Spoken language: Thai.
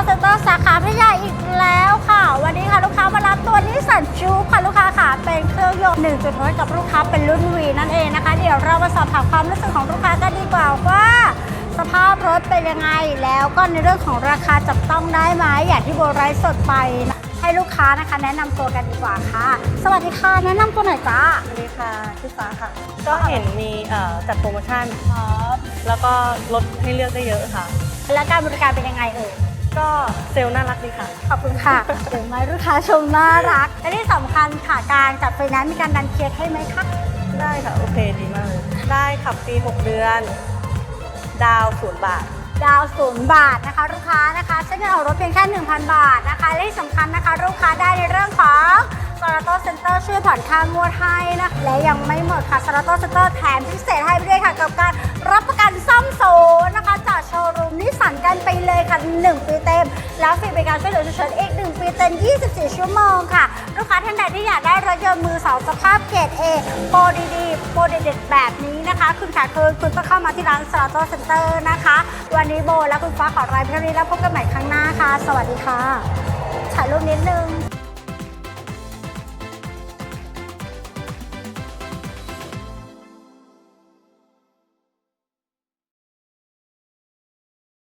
ถที่ร้านซาร์โตเซ็นเตอร์สาขาพัทยาอีกแล้วค่ะ วันนี้ค่ะลูกค้ามารับตัวนิสสันจูค่ะลูกค้าค่ะ เป็นเครื่องยนต์1.6ให้กับลูกค้าเป็นรุ่นวีนั่นเองนะคะ เดี๋ยวเรามาสอบถามความรู้สึกของลูกค้ากันดีกว่าว่า สภาพรถเป็นยังไง แล้วก็ในเรื่องของราคาจับต้องได้ไหมอย่างที่โบไลฟ์สดไปนะให้ลูกค้านะคะ แนะนำตัวกันดีกว่าค่ะ สวัสดีค่ะแนะนำตัวหน่อยจ้าสวัสดีค่ะชื่อฟ้าค่ะ ก็เห็นมีเอ่อจัดโปรโมชั่นครับแล้วก็ลดให้เลือกได้เยอะค่ะ แล้วการบริการเป็นยังไงเอ่ย ก็เซลล์น่ารักดีค่ะ ขอบคุณค่ะถึงไหมลูกค้าชมน่ารัก และที่สำคัญค่ะการจัดไฟแนนซ์มีการดันเคลียร์ให้ไหมคะ ได้ค่ะ โอเคดีมากเลยได้ขับฟรี6 เดือน ดาวศูนย์บาท ดาวศูนย์บาทนะคะ ลูกค้านะคะใช้เงินออกรถเพียงแค่ 1,000 บาทนะคะและที่สำคัญนะคะ ลูกค้าได้ในเรื่องของซาร์โตเซ็นเตอร์ช่วยผ่อนค่างวดให้นะและยังไม่หมดค่ะซาร์โตเซ็นเตอร์แถมพิเศษให้ไปด้วยค่ะกับการรับ เลยค่ะ 1 ปีเต็ม แล้วฟรีบริการช่วยเหลือฉุกเฉินอีก 1 ปีเต็ม 24 ชั่วโมงค่ะ ลูกค้าท่านใดที่อยากได้รถยนต์มือสองสภาพเกรด A โปรดีๆโปรเด็ดๆแบบนี้นะคะ คุณขาคืนคุณต้องเข้ามาที่ร้านสตาร์โตเซ็นเตอร์นะคะ วันนี้โบและคุณฟ้าขอลาไปเท่านี้แล้วพบกันใหม่ครั้งหน้าค่ะ สวัสดีค่ะ ถ่ายรูปนิดนึง